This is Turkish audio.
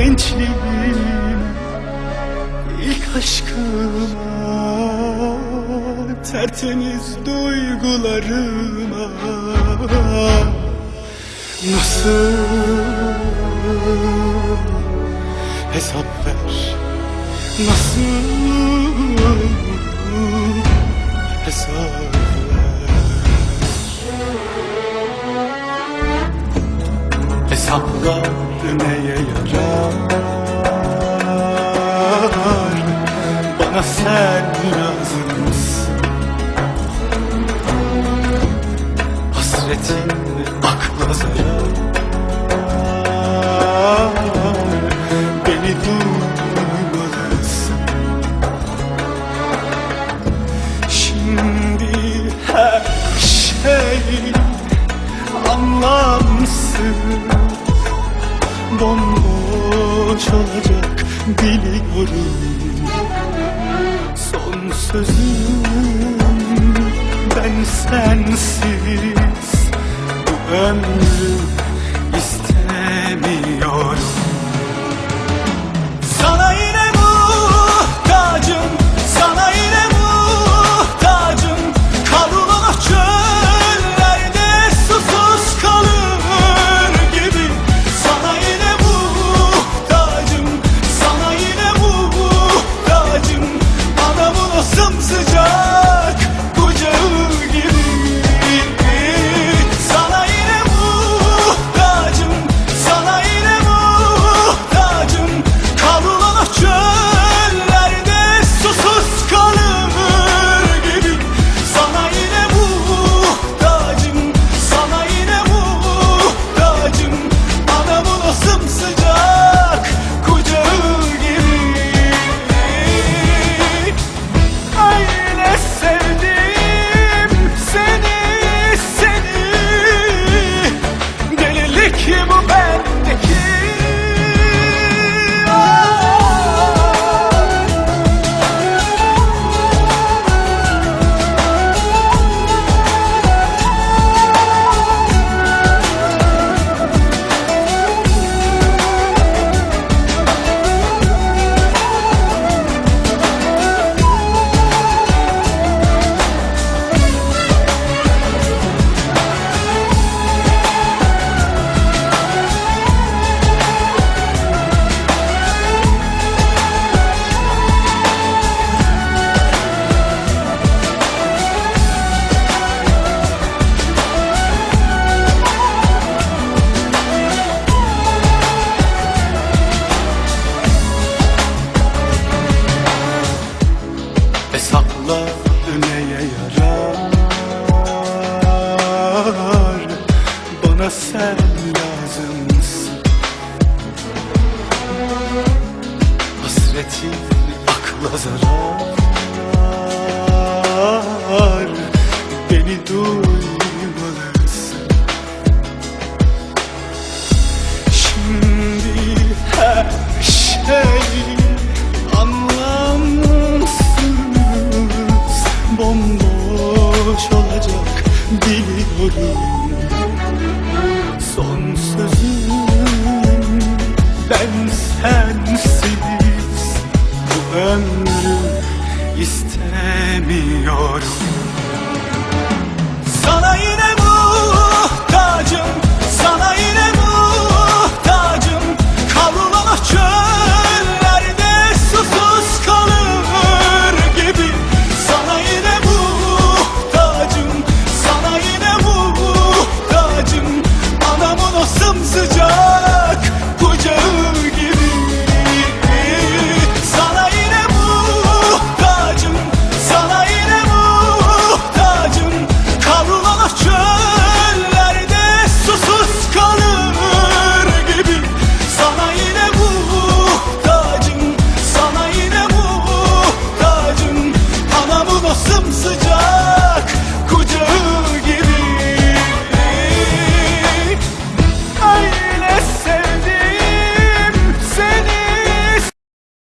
gençliğim İlk aşkıma Tertemiz duygularıma. Nasıl Hesap ver Nasıl Bana sen lazımsın Hasretin akla zarar. Beni duymalısın Şimdi her şey anlamsız Bomboş olacak biliyorum Son sözüm ben sensiz. Bu ömrü Hasretin akla zarar. Beni duymalısın Şimdi her şey anlamsız Bomboş olacak biliyorum. Son sözüm ben sensiz Bu ömrü istemiyorum. Sana yine